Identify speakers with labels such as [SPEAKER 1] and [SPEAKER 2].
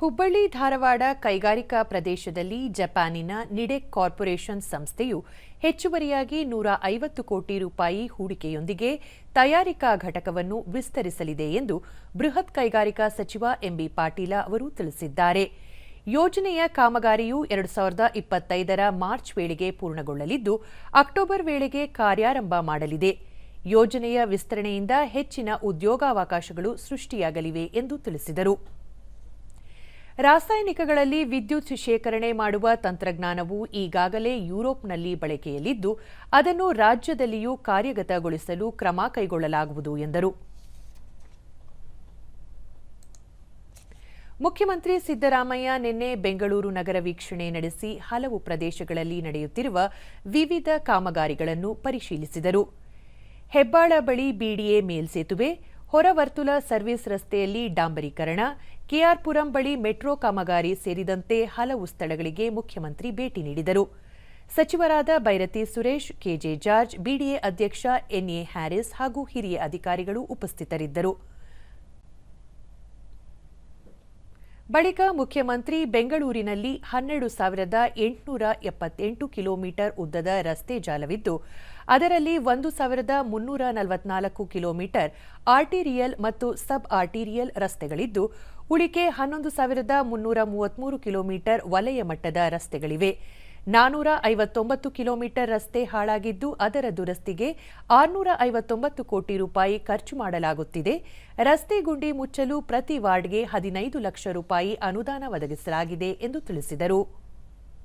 [SPEAKER 1] ಹುಬ್ಬಳ್ಳಿ ಧಾರವಾಡ ಕೈಗಾರಿಕಾ ಪ್ರದೇಶದಲ್ಲಿ ಜಪಾನಿನ ನಿಡೆಕ್ ಕಾರ್ಪೊರೇಷನ್ ಸಂಸ್ಥೆಯು ಹೆಚ್ಚುವರಿಯಾಗಿ ನೂರ ಐವತ್ತು ಕೋಟಿ ರೂಪಾಯಿ ಹೂಡಿಕೆಯೊಂದಿಗೆ ತಯಾರಿಕಾ ಘಟಕವನ್ನು ವಿಸ್ತರಿಸಲಿದೆ ಎಂದು ಬೃಹತ್ ಕೈಗಾರಿಕಾ ಸಚಿವ ಎಂಬಿ ಪಾಟೀಲ ಅವರು ತಿಳಿಸಿದ್ದಾರೆ. ಯೋಜನೆಯ ಕಾಮಗಾರಿಯು ಎರಡು ಸಾವಿರದ ಇಪ್ಪತ್ತೈದರ ಮಾರ್ಚ್ ವೇಳೆಗೆ ಪೂರ್ಣಗೊಳ್ಳಲಿದ್ದು, ಅಕ್ಟೋಬರ್ ವೇಳೆಗೆ ಕಾರ್ಯಾರಂಭ ಮಾಡಲಿದೆ. ಯೋಜನೆಯ ವಿಸ್ತರಣೆಯಿಂದ ಹೆಚ್ಚಿನ ಉದ್ಯೋಗಾವಕಾಶಗಳು ಸೃಷ್ಟಿಯಾಗಲಿವೆ ಎಂದು ತಿಳಿಸಿದರು. ರಾಸಾಯನಿಕಗಳಲ್ಲಿ ವಿದ್ಯುತ್ ಶೇಖರಣೆ ಮಾಡುವ ತಂತ್ರಜ್ಞಾನವು ಈಗಾಗಲೇ ಯುರೋಪ್ನಲ್ಲಿ ಬಳಕೆಯಲ್ಲಿದ್ದು, ಅದನ್ನು ರಾಜ್ಯದಲ್ಲಿಯೂ ಕಾರ್ಯಗತಗೊಳಿಸಲು ಕ್ರಮ ಕೈಗೊಳ್ಳಲಾಗುವುದು ಎಂದರು. ಮುಖ್ಯಮಂತ್ರಿ ಸಿದ್ದರಾಮಯ್ಯ ನಿನ್ನೆ ಬೆಂಗಳೂರು ನಗರ ವೀಕ್ಷಣೆ ನಡೆಸಿ ಹಲವು ಪ್ರದೇಶಗಳಲ್ಲಿ ನಡೆಯುತ್ತಿರುವ ವಿವಿಧ ಕಾಮಗಾರಿಗಳನ್ನು ಪರಿಶೀಲಿಸಿದರು. ಹೆಬ್ಬಾಳ ಬಳಿ ಬಿಡಿಎ ಮೇಲ್ಸೇತುವೆ ಹೊರವರ್ತುಲ ಸರ್ವಿಸ್ ರಸ್ತೆಯಲ್ಲಿ ಡಾಂಬರೀಕರಣ, ಕೆಆರ್ಪುರಂ ಬಳಿ ಮೆಟ್ರೋ ಕಾಮಗಾರಿ ಸೇರಿದಂತೆ ಹಲವು ಸ್ಥಳಗಳಿಗೆ ಮುಖ್ಯಮಂತ್ರಿ ಭೇಟಿ ನೀಡಿದರು. ಸಚಿವರಾದ Byrathi Suresh, KJ George, BDA ಅಧ್ಯಕ್ಷ ಎನ್ಎ ಹ್ಯಾರಿಸ್ ಹಾಗೂ ಹಿರಿಯ ಅಧಿಕಾರಿಗಳು ಉಪಸ್ಥಿತರಿದ್ದರು. ಬಳಿಕ ಮುಖ್ಯಮಂತ್ರಿ ಬೆಂಗಳೂರಿನಲ್ಲಿ ಹನ್ನೆರಡು ಸಾವಿರದ ಎಂಟುನೂರ ಎಪ್ಪತ್ತೆಂಟು ಕಿಲೋಮೀಟರ್ ಉದ್ದದ ರಸ್ತೆ ಜಾಲವಿದ್ದು, ಅದರಲ್ಲಿ ಒಂದು ಸಾವಿರದ ಮುನ್ನೂರ ನಲವತ್ನಾಲ್ಕು ಕಿಲೋಮೀಟರ್ ಆರ್ಟಿರಿಯಲ್ ಮತ್ತು ಸಬ್ ಆರ್ಟಿರಿಯಲ್ ರಸ್ತೆಗಳಿದ್ದು, ಉಳಿಕೆ ಹನ್ನೊಂದು ಸಾವಿರದ ಮುನ್ನೂರ ಮೂವತ್ಮೂರು ಕಿಲೋಮೀಟರ್ ವಲಯ ಮಟ್ಟದ ರಸ್ತೆಗಳಿವೆ. ನಾನೂರ ಐವತ್ತೊಂಬತ್ತು ಕಿಲೋಮೀಟರ್ ರಸ್ತೆ ಹಾಳಾಗಿದ್ದು ಅದರ ದುರಸ್ತಿಗೆ ಆರುನೂರ ಐವತ್ತೊಂಬತ್ತು ಕೋಟಿ ರೂಪಾಯಿ ಖರ್ಚು ಮಾಡಲಾಗುತ್ತಿದೆ. ರಸ್ತೆ ಗುಂಡಿ ಮುಚ್ಚಲು ಪ್ರತಿ ವಾರ್ಡ್ಗೆ ಹದಿನೈದು ಲಕ್ಷ ರೂಪಾಯಿ ಅನುದಾನ ಒದಗಿಸಲಾಗಿದೆ ಎಂದು ತಿಳಿಸಿದರು.